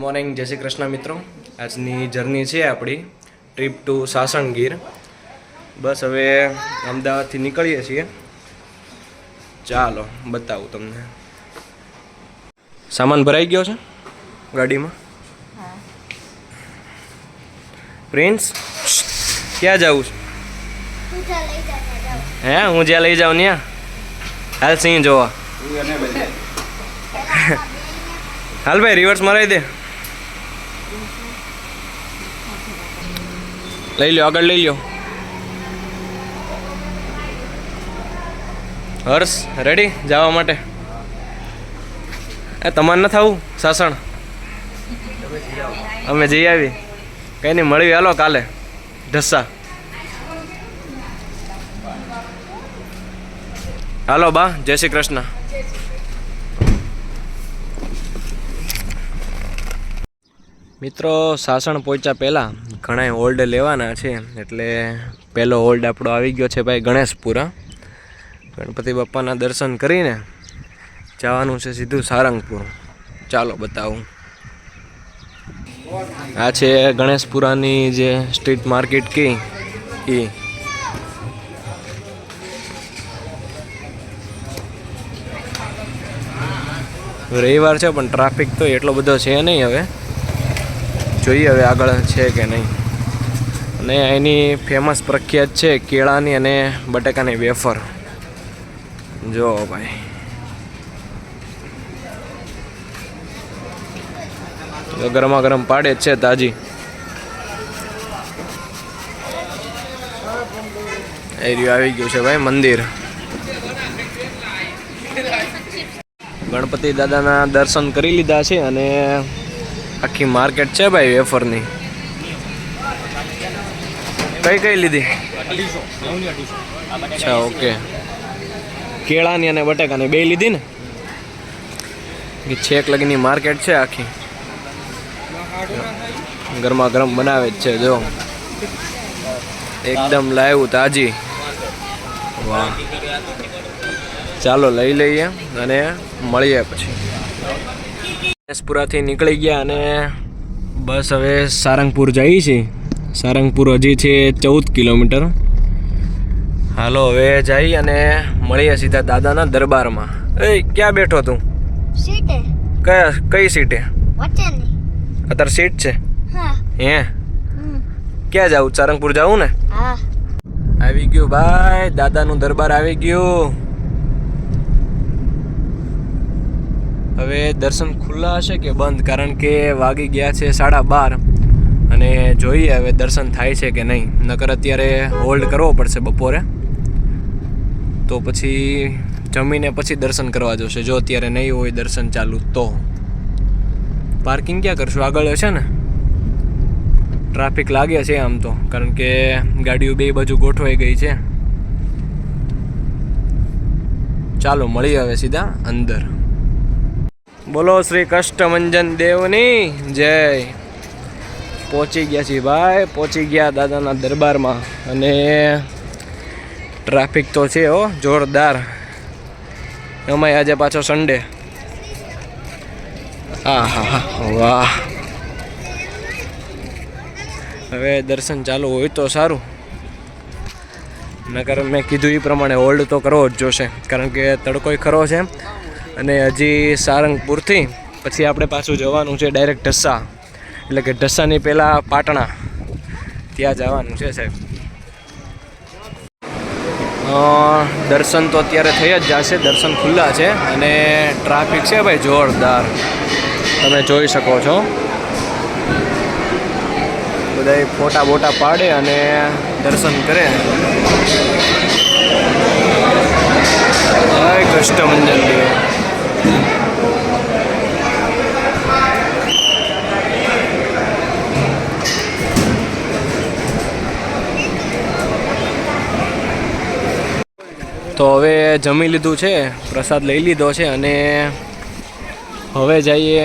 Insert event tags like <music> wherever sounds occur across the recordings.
Morning જય શ્રી કૃષ્ણ મિત્રો. આજની જર્ની છે આપણી ટ્રીપ ટુ સાસણ ગીર બસ હવે અમદાવાદથી નીકળીએ છીએ. ચાલો બતાવું તમને. સામાન ભરાઈ ગયો છે ગાડીમાં? પ્રિન્સ ક્યાં જવું છે? હે હું જ્યાં લઈ જાઉં ત્યાં હાલ સિંહ જોવા. હાલ ભાઈ રિવર્સ મરાવી દે. લઈ લ્યો, આગળ લઈ લ્યો. હર્ષ રેડી જવા માટે. એ, તમારે ન થવું, સાસણ? અમે જઈ આવી. કઈ નહીં મળવી હાલો, કાલે. ઢસા હાલો, બા. જય શ્રી કૃષ્ણ. મિત્રો, સાસણ પહોંચ્યા પહેલાં ઘણા હોલ્ડ લેવાના છે, એટલે પહેલો હોલ્ડ આપણો આવી ગયો છે ભાઈ ગણેશપુરા. ગણપતિ બાપાના દર્શન કરીને જવાનું છે સીધું સારંગપુર. ચાલો બતાવું. આ છે ગણેશપુરાની જે સ્ટ્રીટ માર્કેટ કી, એ. રવિવાર છે પણ ટ્રાફિક તો એટલો બધો છે નહીં હવે. જોઈએ હવે આગળ છે કે નહીં. અને એની ફેમસ પ્રખ્યાત છે કેળાની અને બટાકાની વેફર. જો ભાઈ. તો ગરમા ગરમ પાડે છે તાજી. એરિયો આવી ગયું છે ભાઈ મંદિર. ગણપતિ દાદાના દર્શન કરી લીધા છે અને આખી માર્કેટ છે ભાઈ વેફરની? કઈ કઈ લીધી? અચ્છા, ઓકે. કેળાની અને બટાકાની બે લીધી ને? છેક લગીની માર્કેટ છે આખી. ગરમા ગરમ બનાવે જ છે, જો. એકદમ લાઈવ, તાજી. વાહ. ચાલો લઈ લઈએ અને મળીએ પછી. ગણેશપુરાથી નીકળી ગયા અને બસ હવે સારંગપુર જઈએ છીએ સારંગપુર હજી છે ચૌદ કિલોમીટર. હાલો હવે જઈ અને મળીએ સીધા દાદાના દરબારમાં. એ ક્યાં બેઠો તું? સીટે. કયા કઈ સીટે? અત્યારે સીટ છે? હા. હે? ક્યાં જાવું સારંગપુર જવું ને? હા. આવી ગયું ભાઈ. દાદાનું દરબાર આવી ગયું. હવે દર્શન ખુલ્લા હશે કે બંધ? કારણ કે વાગી ગયા છે સાડા બાર અને જોઈએ હવે દર્શન થાય છે કે નહીં. નકર અત્યારે હોલ્ડ કરવો પડશે બપોરે. તો પછી જમીને પછી દર્શન કરવા જશે. જો અત્યારે નહીં હોય દર્શન ચાલુ તો. પાર્કિંગ ક્યાં કરશું? આગળ હશે ને? ટ્રાફિક લાગે છે આમ તો. કારણ કે ગાડીઓ બે બાજુ ગોઠવાઈ ગઈ છે. ચાલો મળી હવે સીધા અંદર. બોલો શ્રી કષ્ટમંજન દેવની, જય. પહોંચી ગયા છીએ ભાઈ, પહોંચી ગયા દાદાના દરબારમાં. અને ટ્રાફિક તો છે હો, જોરદાર. એમાંય આજે પાછો સન્ડે હા હા હા વાહ. હવે દર્શન ચાલુ હોય તો સારું. નકર મેં કીધું એ પ્રમાણે હોલ્ડ તો કરવો જ જોશે, કારણ કે તડકોય ખરો છે. અને હજી સારંગપુરથી પછી આપણે પાછું જવાનું છે ડાયરેક્ટ ઢસ્સા. એટલે કે ઢસ્સાની પહેલાં પાટણા. ત્યાં જવાનું છે સાહેબ. દર્શન તો અત્યારે થઈ જ જશે. દર્શન ખુલ્લા છે અને ટ્રાફિક છે ભાઈ જોરદાર. તમે જોઈ શકો છો. બધા ફોટા બોટા પાડે અને દર્શન કરે. જય કષ્ટમંજન દેવ તો હવે જમી લીધું છે, પ્રસાદ લઈ લીધો છે અને હવે જઈએ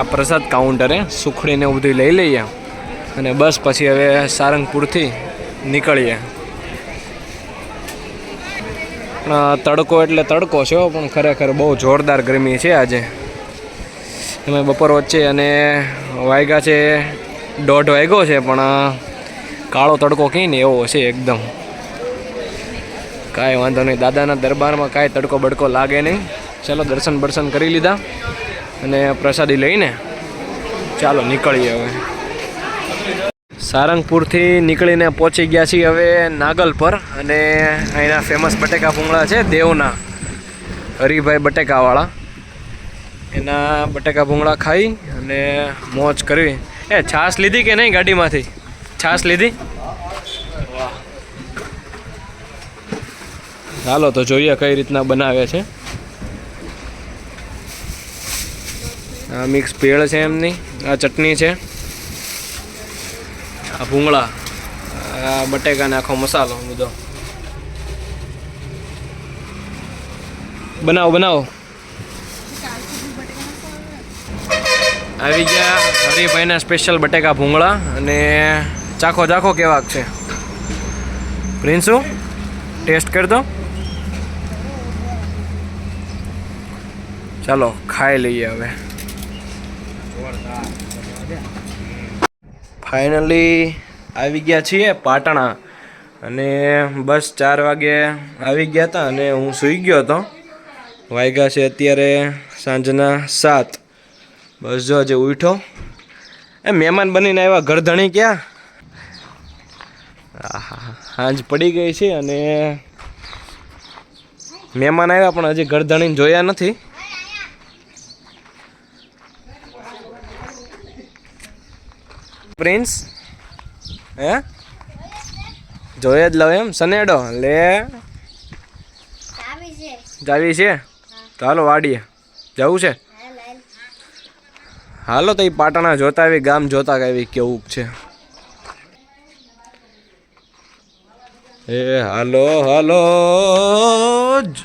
આ પ્રસાદ કાઉન્ટરે સુખડીને બધું લઈ લઈએ અને બસ પછી હવે સારંગપુરથી નીકળીએ. તડકો એટલે તડકો છે પણ ખરેખર બહુ જોરદાર ગરમી છે આજે. એમાં બપોર વચ્ચે અને વાગ્યા છે, દોઢ વાગ્યો છે, પણ કાળો તડકો કહી ને એવો છે એકદમ. કાંઈ વાંધો નહીં, દાદાના દરબારમાં કાંઈ તડકો બડકો લાગે નહીં. ચાલો દર્શન બર્શન કરી લીધા અને પ્રસાદી લઈને ચાલો નીકળીએ હવે. સારંગપુરથી નીકળીને પહોંચી ગયા છીએ હવે નાગલ પર અને અહીંના ફેમસ બટેકા ભૂંગળા છે દેવના, હરિભાઈ બટેકાવાળા. એના બટેકા ભૂંગળા ખાઈ અને મોજ કરવી એ, છાશ લીધી કે નહીં ગાડીમાંથી? છાશ લીધી? ચાલો તો જોઈએ કઈ રીતના બનાવે છે. આ મિક્સ ભેળ છે એમની, આ ચટણી છે. આ ભૂંગળા, આ બટેકા આખો મસાલો બધો. બનાવો બનાવો. આવી ગયા હરિભાઈના સ્પેશિયલ બટેકા ભૂંગળા અને ચાખો ચાખો કેવાક છે. પ્રિન્સુ ટેસ્ટ કરી દો ચાલો, ખાઈ લઈએ હવે. ફાઇનલી આવી ગયા છીએ પાટણા. અને બસ ચાર વાગે આવી ગયા હતા અને હું સૂઈ ગયો હતો. વાગ્યા છે અત્યારે સાંજના સાત. બસ જો આજે ઉઠો. એ મહેમાન બનીને આવ્યા ગરધણી ક્યાં? હાંજ પડી ગઈ છે અને મહેમાન આવ્યા પણ હજી ગરધણીને જોયા નથી. પ્રિન્સ? હે? જોઈએ જ લઉં એમ સનેડો. લે. જાવી છે. તો હાલો વાડીએ. જવું છે? હાલ તો એ પાટણા જોતા આવી ગામ જોતા આવી કેવું છે. એ હાલો હાલો. જ.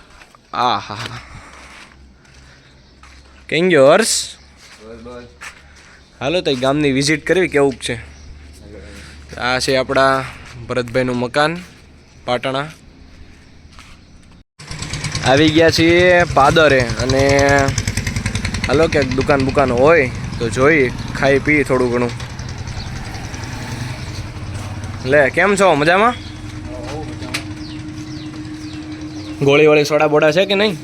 આહા. કેમ ગયો હર્ષ? હાલો, તો ગામની વિઝિટ કરવી કેવું છે? આ છે આપણા ભરતભાઈનું મકાન, પાટણા. આવી ગયા છીએ પાદરે અને હાલો, ક્યાંક દુકાન બુકાન હોય તો જોઈ, ખાઈ પી થોડું ઘણું. લે, કેમ છો? મજામાં? ગોળી વળી સોડા બોડા છે કે નહીં?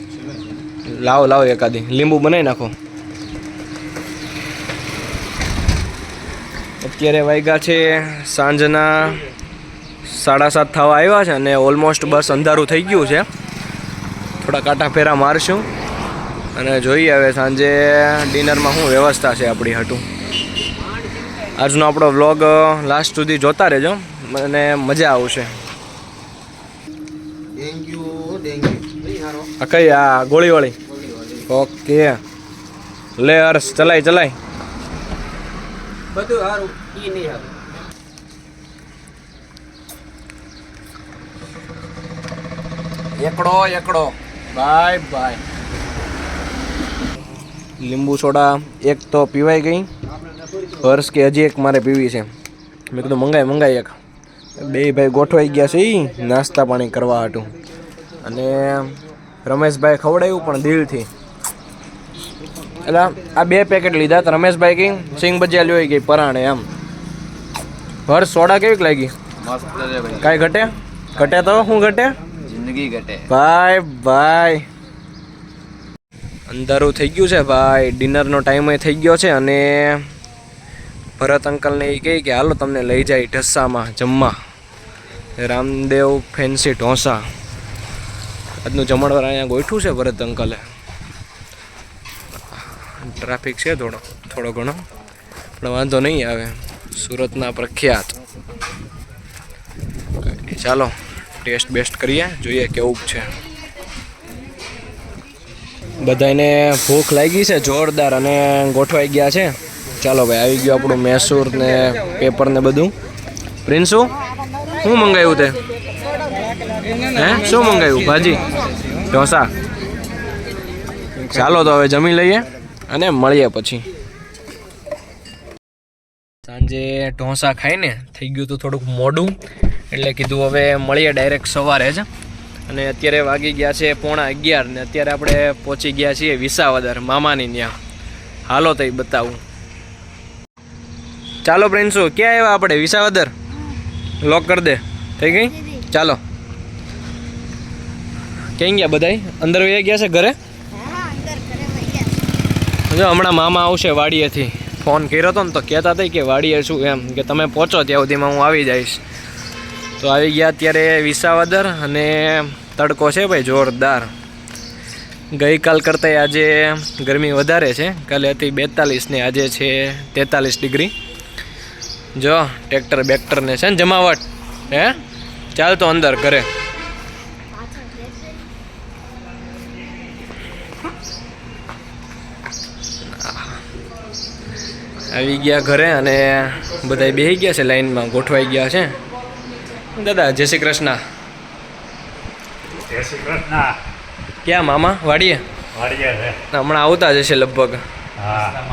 લાવો લાવો એકાદી. લીંબુ બનાવી નાખો. અત્યારે વાગ્યા છે સાંજના સાડા સાત થવા આવ્યા છે અને ઓલમોસ્ટ બસ અંધારું થઈ ગયું છે. થોડા કાંટા ફેરા મારશું અને જોઈએ હવે સાંજે ડિનરમાં શું વ્યવસ્થા છે આપણી હટું. આજનો આપણો વ્લોગ લાસ્ટ સુધી જોતા રહેજો. મને મજા આવશે. કઈ આ ગોળીવાળી? ઓકે. લે હર્ષ ચલાય ચલાય. બધું સારું ઈ નહીં આવે. એકડો એકડો. બાય બાય લીંબુ સોડા એક તો પીવાઈ ગઈ. હર્ષ કે હજી એક મારે પીવી છે. મેં કીધું મંગાય મંગાય એક. બે ભાઈ ગોઠવાઈ ગયા છે નાસ્તા પાણી કરવા હાટું. અને રમેશભાઈ ખવડાવ્યું પણ દિલથી. એટલે આ બે પેકેટ લીધા તો રમેશભાઈ કઈ સિંગ ભજીયા લેવાઈ ગઈ પરાણે એમ. હર્ષ સોડા કેવીક લાગી? મસ્ત છે ભાઈ. કાંઈ ઘટે? ઘટે તો? શું ઘટે? જિંદગી ઘટે. ભાઈ ભાઈ. અંધારું થઈ ગયું છે ભાઈ. ડિનરનો ટાઈમ થઈ ગયો છે અને ભરત અંકલને એ કહે કે હાલો તમને લઈ જાય ઢસામાં જમવા. રામદેવ ફેન્સી ઢોસા. આજનું જમણવાર અહીંયા ગોઠવું છે ભરત અંકલે. ટ્રાફિક છે થોડો થોડો ઘણો. પણ વાંધો નહીં આવે. સુરતના પ્રખ્યાત. ચાલો, ટેસ્ટ બેસ્ટ કરીએ, જોઈએ કેવું છે. બધાને ભૂખ લાગી છે, જોરદાર અને ગોઠવાઈ ગયા છે. ચાલો ભાઈ, આવી ગયું આપણું મૈસૂર ને પેપર ને બધું. પ્રિન્સુ, શું મંગાવ્યું તે? હે, શું મંગાવ્યું? ભાજી? ઢોસા? ચાલો તો હવે જમી લઈએ અને મળીએ પછી. સાંજે ઢોસા ખાઈને થઈ ગયું હતું થોડુંક મોડું એટલે કીધું હવે મળીએ ડાયરેક્ટ સવારે જ. અને અત્યારે વાગી ગયા છે પોણા અગિયાર ને અત્યારે આપણે પહોંચી ગયા છીએ વિસાવદર મામાની ત્યાં. હાલો તઈ બતાવું. ચાલો પ્રિન્સુ ક્યાં આવ્યા આપણે? વિસાવદર? લોક કરી દે. થઈ ગઈ? ચાલો. ક્યાં ગયા બધાય? અંદર વહી ગયા છે ઘરે? જો હમણાં મામા આવશે વાડીએથી. ફોન કર્યો હતો ને તો કહેતા હતા કે વાડીએ શું એમ, કે તમે પહોંચો ત્યાં સુધીમાં હું આવી જઈશ. તો આવી ગયા અત્યારે વિસાવદર અને તડકો છે ભાઈ જોરદાર. ગઈકાલ કરતાં આજે ગરમી વધારે છે, કાલે હતી બેતાલીસ ને આજે છે તેતાલીસ ડિગ્રી. જો, ટ્રેક્ટર બેક્ટરને છે ને જમાવટ, હે? ચાલ તો અંદર ઘરે પાછળ બેસે આવી ગયા ઘરે અને બધા બેસી ગયા છે લાઈનમાં ગોઠવાઈ ગયા છે. દાદા જય શ્રી કૃષ્ણ. જય શ્રી કૃષ્ણ. ક્યાં મામા? વાડીએ? હમણાં આવતા જશે લગભગ. હા.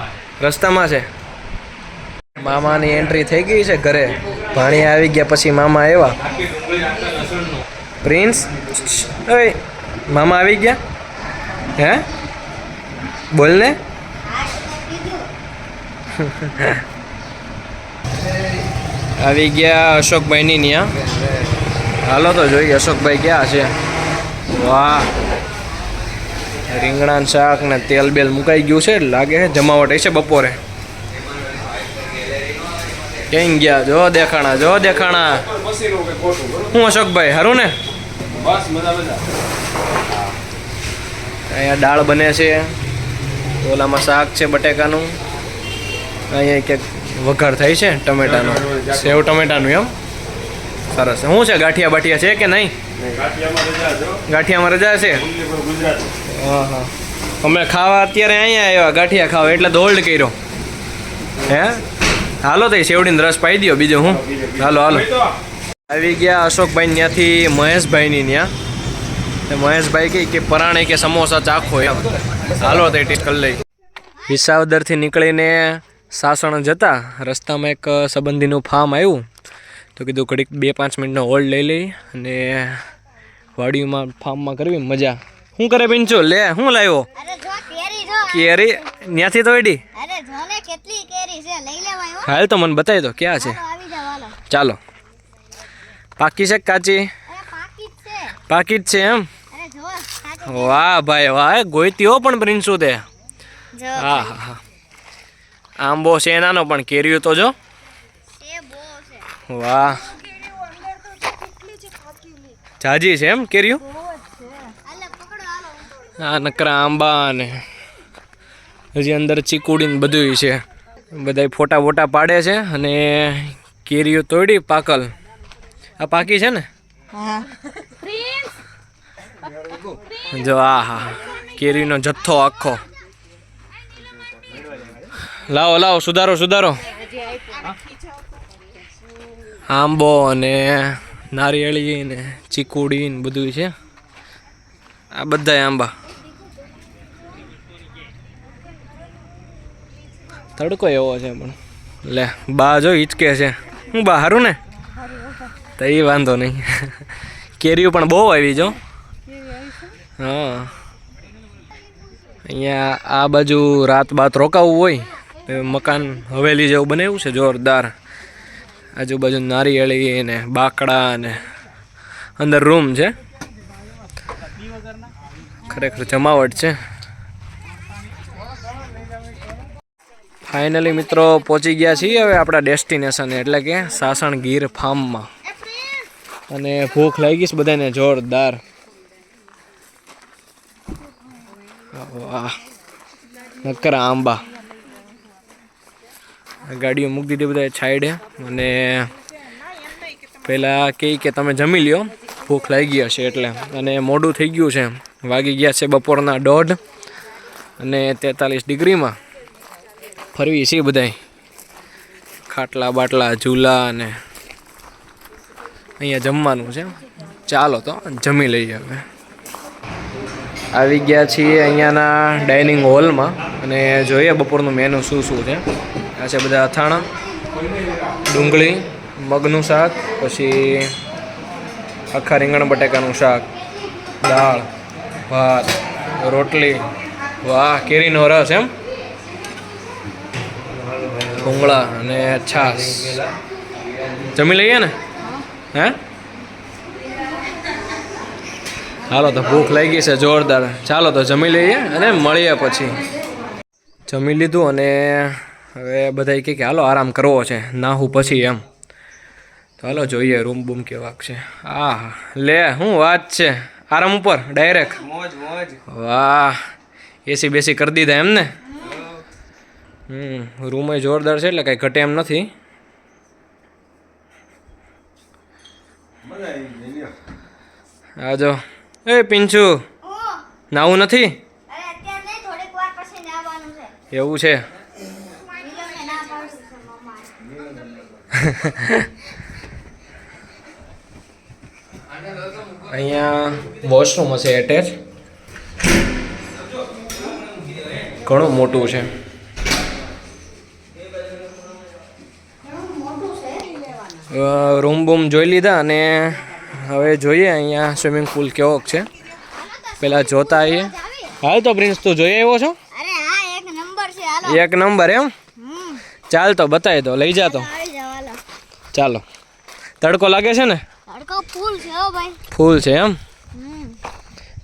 રસ્તામાં છે. મામાની એન્ટ્રી થઈ ગઈ છે ઘરે. ભાણી આવી ગયા પછી મામા આવ્યા. પ્રિન્સ ઓય મામા આવી ગયા? હે? બોલ ને <laughs> આવી ગયા અશોકભાઈની ત્યાં. હાલો તો જોઈએ અશોકભાઈ ક્યાં છે? વાહ. રીંગણાનું શાક ને તેલ બેલ મુકાઈ ગયું છે લાગે છે જમાવટ હશે બપોરે. ક્યાં ગયા? જો દેખાણા જો દેખાણા. હું અશોકભાઈ હારું ને? અહીંયા દાળ બને છે ઓલામાં શાક છે બટેકાનું. અહીંયા ક્યાંક વઘાર થાય છે ટમેટાનો. સેવ ટમેટાનું એમ? સરસ. શું છે, ગાંઠિયા બાઠિયા છે કે નહીં? ગાંઠિયામાં રજા છે? હા હા. અમે ખાવા અત્યારે અહીંયા આવ્યા, ગાંઠિયા ખાવા, એટલે તો હોલ્ડ કર્યો. હે? હાલો તઈ શેવડીને રસ પાઈ દો બીજો હું? હાલો હાલો. આવી ગયા અશોકભાઈ ત્યાંથી મહેશભાઈની ત્યાં મહેશભાઈ કહે કે પરાણે કે સમોસા ચાખો એમ. હાલો તે ટેસ્ટ કરી લઈ. વિસાવદરથી નીકળીને સાસણ જતા રસ્તામાં એક સંબંધીનું ફાર્મ આવ્યું. તો કીધું ઘડીક બે પાંચ મિનિટનો હોલ્ડ લઈ લઈ અને વાડીમાં ફાર્મમાં કરવી મજા. શું કરે પિંચો લે શું લાવ્યો? અરે કેરી ત્યાંથી તો એડી હાલ તો મને બતાવી દો ક્યાં છે? ચાલો. પાકી છે કાચી? પાકી જ છે. એમ? વાહ ભાઈ વાહ એ ગોઈતીઓ પણ પ્રિન્સુ તે. હા હા હા. આંબો છે એનાનો પણ કેરીઓ તો જો. વાહ. જાજી છે એમ કેરીઓ? હાલે પકડો હાલો આ નકરા આંબા ને હજી અંદર ચીકુડી ને બધું છે. બધા ફોટા ફોટા પાડે છે અને કેરીઓ તોડી પાકલ. આ પાકી છે ને? જો આ હા. કેરીનો જથ્થો આખો. લાવો લાવો, સુધારો સુધારો. આંબો અને નારિયેળી ને ચીકુડી ને બધું છે. આ બધા આંબા. તડકો એવો છે પણ. લે, બા જો હિચકે છે. હું બા, હારું ને? તો એ વાંધો નહીં. કેરીઓ પણ બહુ આવી જો હા. અહીંયા આ બાજુ રાત બાત રોકાવું હોય. મકાન હવેલી જેવું બનાવ્યું છે, જોરદાર. આજુબાજુ નારિયેળી ને બાકડા ને અંદર રૂમ છે. ખરેખર જમાવટ છે. ફાઇનલી મિત્રો પહોંચી ગયા છીએ હવે આપણા ડેસ્ટિનેશન એટલે કે સાસણ ગીર ફાર્મમાં. અને ભૂખ લાગી છે બધાને જોરદાર. વાહ. નકર આંબા. ગાડીઓ મૂકી દીધી બધા છાઈડે અને પહેલાં કહે કે તમે જમી લ્યો, ભૂખ લાગી હશે એટલે. અને મોડું થઈ ગયું છે. વાગી ગયા છે બપોરના દોઢ. અને તેતાલીસ ડિગ્રીમાં ફરવી છીએ બધાય ખાટલા બાટલા, ઝૂલા અને અહીંયા જમવાનું છે. ચાલો તો, જમી લઈએ હવે. આવી ગયા છીએ અહીંયાના ડાઇનિંગ હોલમાં. અને જોઈએ બપોરનું મેનુ શું શું છે. આ છે બધા અથાણા, ડુંગળી, મગનું શાક, પછી આખા રીંગણ બટાકાનું શાક, દાળ, ભાત, રોટલી, વાહ, કેરીનો રસ એમ? ભૂંગળા અને છાસ જમી લઈએ ને? હે? હાલો તો ભૂખ લાગી છે જોરદાર. ચાલો તો જમી લઈએ અને મળીએ પછી. જમી લીધું અને હવે બધા કહે કે હાલો આરામ કરવો છે. નાહું પછી એમ. તો હાલો જોઈએ રૂમ બૂમ કેવાક છે. આ લે શું વાત છે? આરામ ઉપર ડાયરેક્ટ. મોજ મોજ. વાહ એસી બેસી કરી દીધા એમને? હમ રૂમ જોરદાર છે એટલે કાંઈ ઘટે એમ નથી. આજો એ પિંચુ હું નાવું નથી? અરે અત્યારે નહીં થોડીક વાર પછી નાવાનું છે. એવું છે નીલમને ના પાડું છું મમ્મા અહીંયા વોશરૂમ હશે એટેચ ઘણું મોટું છે. રૂમ બૂમ જોઈ લીધા અને હવે જોઈએ અહીંયા સ્વિમિંગ પુલ કેવો છે. પેલા જોતા આવીએ. હાલ તો પ્રિન્સ તું જોઈ આવ્યો છો? એક નંબર એમ? હમ. ચાલ તો બતાવી દો લઈ જા તો. ચાલો. તડકો લાગે છે ને? તડકો ફૂલ છે હો ભાઈ. ફૂલ છે એમ?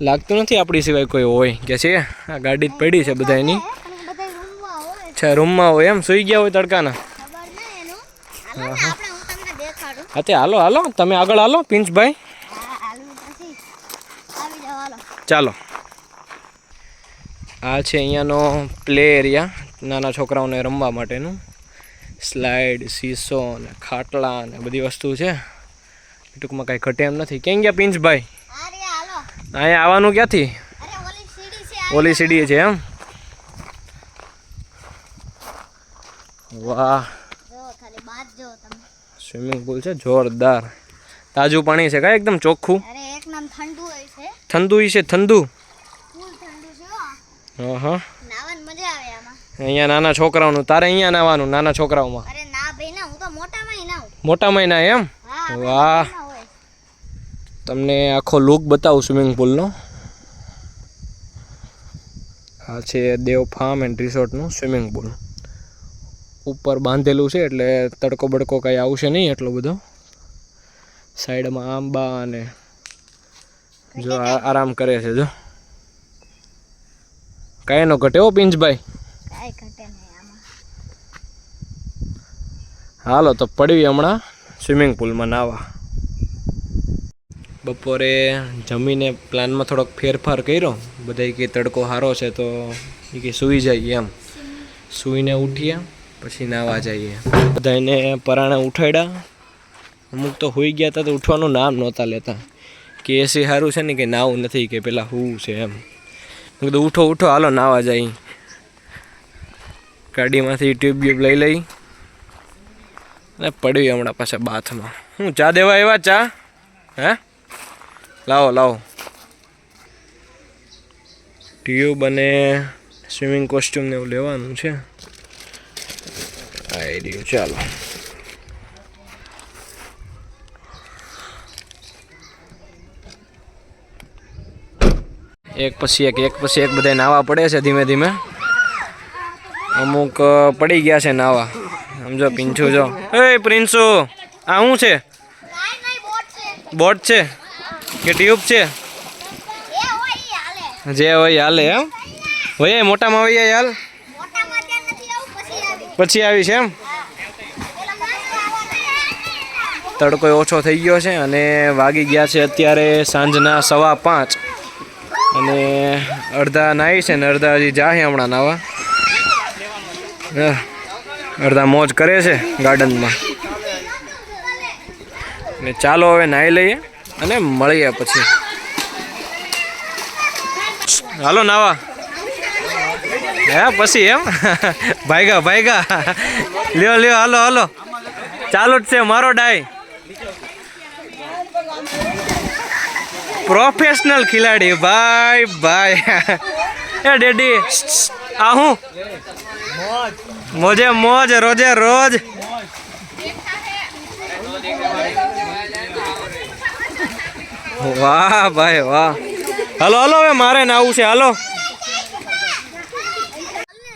લાગતું નથી આપણી સિવાય કોઈ હોય કે છે? આ ગાડી જ પડી છે બધા એની પણ રૂમમાં હોય અચ્છા રૂમમાં હોય એમ? સુઈ ગયા હોય તડકાના? હું તે હાલો હાલો. તમે આગળ હાલો પિંચભાઈ. ચાલો. આ છે અહીંયાનો પ્લે એરિયા નાના છોકરાઓને રમવા માટેનું. સ્લાઇડ સીસો ને ખાટલા ને બધી વસ્તુ છે. ટૂંકમાં કાંઈ ઘટે એમ નથી. ક્યાં ગયા પિંચભાઈ અહીંયા આવવાનું ક્યાંથી? ઓલી સીડી છે એમ? વાહ. સ્વિમિંગ પુલ છે જોરદાર. તાજું પાણી છે કાંઈ એકદમ ચોખ્ખું? ઠંડુ છે. ઠંડુ છે ઠંડુ? હો. હા હા નાવાની મજા આવે આમાં અહીંયા નાના છોકરાઓનું તારે અહીંયા નાવાનું નાના છોકરાઓમાં. અરે ના ભાઈ ના હું તો મોટામાં નાવ મોટા મહિના એમ? વાહ. તમને આખો લુક બતાવું સ્વિમિંગ પુલનો આ છે દેવ ફાર્મ એન્ડ રિસોર્ટનું સ્વિમિંગ પુલ ઉપર બાંધેલું છે એટલે તડકો બડકો કાંઈ આવશે નહીં એટલો બધો. સાઈડમાં આંબા અને જો આરામ કરે છે જો. કાંઈ નો ઘટે ઓ પિંચભાઈ હાલો, તો પડવી હમણાં સ્વિમિંગ પુલમાં નાવા. બપોરે જમીને પ્લાનમાં થોડોક ફેરફાર કર્યો. બધા કે તડકો સારો છે તો એ કે સૂઈ જઈએ એમ. સૂઈને ઉઠ્યા પછી નાવા જઈએ. બધાને પરાણે ઉઠાડ્યા અમુક તો હોઈ ગયા હતા તો ઉઠવાનું નામ નહોતા લેતા. કે એસી સારું છે ને કે નાવું નથી, કે પેલા હું છે એમ. કીધું, ઉઠો ઉઠો, હાલો, નાવા જઈ ગાડીમાંથી ટ્યુબ બ્યુબ લઈ લઈ અને પડ્યું હમણાં પાછા બાથમાં. હું ચા દેવા એવા ચા? હે? લાવો લાવો. ટ્યુબ અને સ્વિમિંગ કોસ્ટ્યુમ ને એવું લેવાનું છે. આવી રહ્યું ચાલો. એક પછી એક એક પછી એક બધા નાવા પડે છે ધીમે ધીમે. અમુક પડી ગયા છે નાવા. સમજો પિંછુ જો. એ પ્રિન્સુ, આ શું છે? બોટ છે? કે ટ્યુબ છે? જે હોય હાલે, એમ? હોય મોટામાં હોય હાલ? પછી આવી છે એમ? તડકો ઓછો થઈ ગયો છે અને વાગી ગયા છે અત્યારે સાંજના સવા પાંચ. અને અડધા નાહી છે ને અડધા હજી જાહે હમણાં નાવા. અડધા મોજ કરે છે ગાર્ડનમાં. ને ચાલો હવે નાહી લઈએ અને મળીએ પછી. હાલો નાવા. હે, પછી એમ? <laughs> ભાઈગા ભાઈગા. લ્યો લ્યો, હાલો હાલો. ચાલુ જ છે મારો ડાય. પ્રોફેશનલ ખિલાડી, ભાઈ ભાઈ. <laughs> એ, ડેડી. આ હું? મોજે મોજ રોજે રોજ. વાહ ભાઈ વાહ. હાલો હાલો હવે મારે નાવું છે હાલો.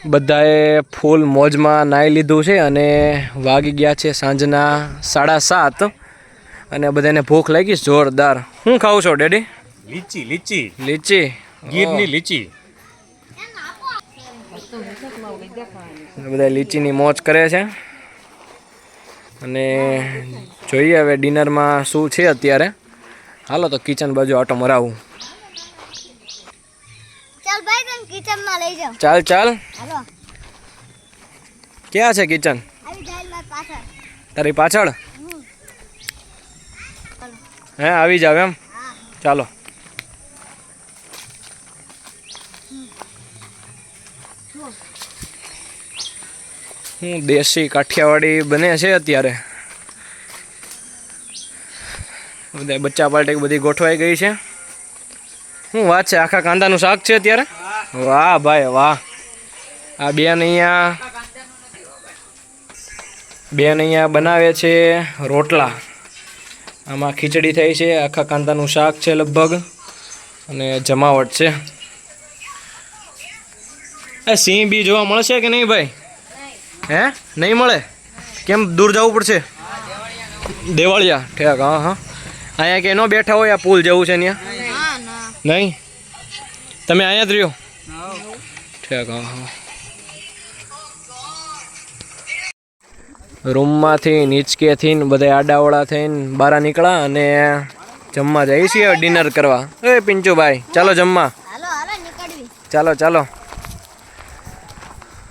બધાએ ફૂલ મોજમાં નાહી લીધું છે અને વાગી ગયા છે સાંજના સાડા સાત. અને બધાને ભૂખ લાગી જોરદાર. શું ખાવું છો ડેડી? લીચી લીચી. લીચી. ગીરની લીચી. બધા લીચીની મોજ કરે છે. અને જોઈએ હવે ડિનરમાં શું છે અત્યારે. હાલો તો કિચન બાજુ આટો મરાવું. ચાલ ચાલ ક્યાં છે કિચન? તારી પાછળ? હે આવી જાવ એમ? ચાલો. હું દેશી કાઠિયાવાડી બને છે અત્યારે. બધા બચ્ચા પાર્ટી બધી ગોઠવાઈ ગઈ છે. શું વાત છે? આખા કાંદાનું શાક છે અત્યારે? વાહ ભાઈ વાહ. આ બેન અહીંયા બેન અહીંયા બનાવે છે રોટલા. આમાં ખીચડી થઈ છે. આખા કાંદાનું શાક છે લગભગ. અને જમાવટ છે. એ સિંહ બી જોવા મળશે કે નહીં ભાઈ? હે? નહીં મળે? કેમ દૂર જવું પડશે? દેવાળિયા ઠેક હા હા. અહીંયા કે ન બેઠા હોય આ પુલ જેવું છે ત્યાં ના ના નહીં? તમે અહીંયા જ રહ્યો? ઠેક હા હા. રૂમમાંથી નીચકેથી બધા આડાવડા થઈને બહાર નીકળ્યા અને જમવા જઈએ છીએ ડિનર કરવા. એ પિંચુભાઈ ચાલો જમવા. હાલો હાલો નીકળવી. ચાલો ચાલો.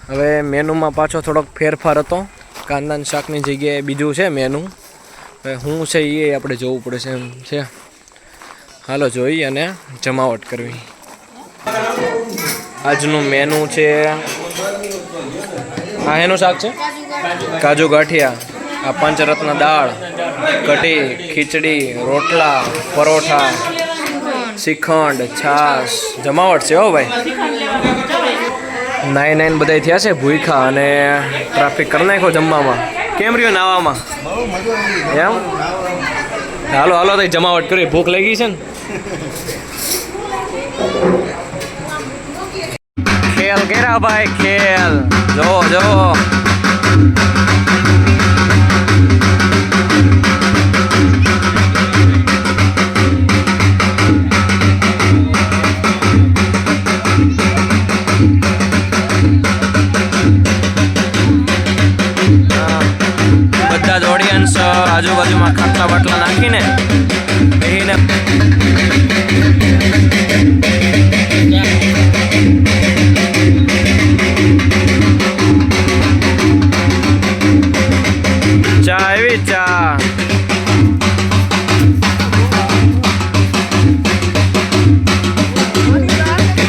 હવે મેનુમાં પાછો થોડોક ફેરફાર હતો. કાંદાન શાકની જગ્યાએ બીજું છે મેનુ. હવે શું છે એ આપણે જોવું પડશે એમ છે. હાલો જોઈ અને જમાવટ કરવી. આજનું મેનુ છે હા એનું શાક છે? કાજુ ગાંઠિયા, આ પંચરત્ન દાળ, કઢી, ખીચડી, રોટલા, પરોઠા શ્રીખંડ છાશ. જમાવટ છે હો ભાઈ. નાઈ નાઈન બધા થયા છે ભૂખા અને ટ્રાફિક કરી નાખ્યો જમવામાં. કેમ રહ્યો નાવામાં? એમ? હાલો હાલો તો જમાવટ કરી, ભૂખ લાગી છે ને? ખેલ કેરા ભાઈ, ખેલ. જો જ આજુબાજુમાં ખાટલા બાટલા નાખીને બેહીને ચા એવી ચા.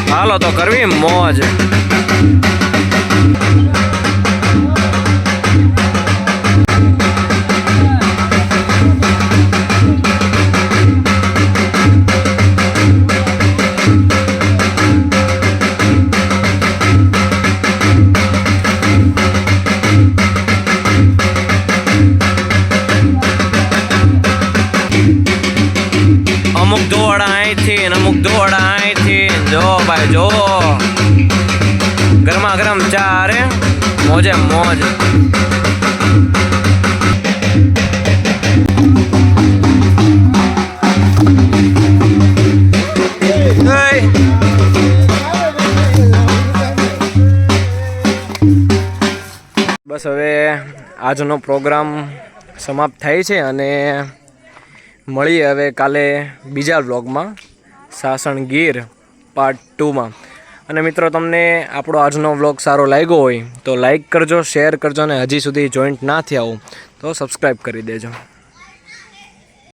હાલો તો કરવી મોજ. અમુક દોડા અહીંથી ને અમુક દોડા અહીંથી. જો ભાઈ, જો. ગરમા ગરમ ચા રે મોજે મોજ. બસ હવે આજનો પ્રોગ્રામ સમાપ્ત થાય છે અને મળીએ હવે કાલે બીજા બ્લોગમાં સાસણગીર પાર્ટ ટુમાં અને મિત્રો, તમને આપણો આજનો વ્લોગ સારો લાગ્યો હોય તો લાઈક કરજો શેર કરજો અને હજી સુધી જોઈન્ટ ના થયા હો તો સબસ્ક્રાઈબ કરી દેજો.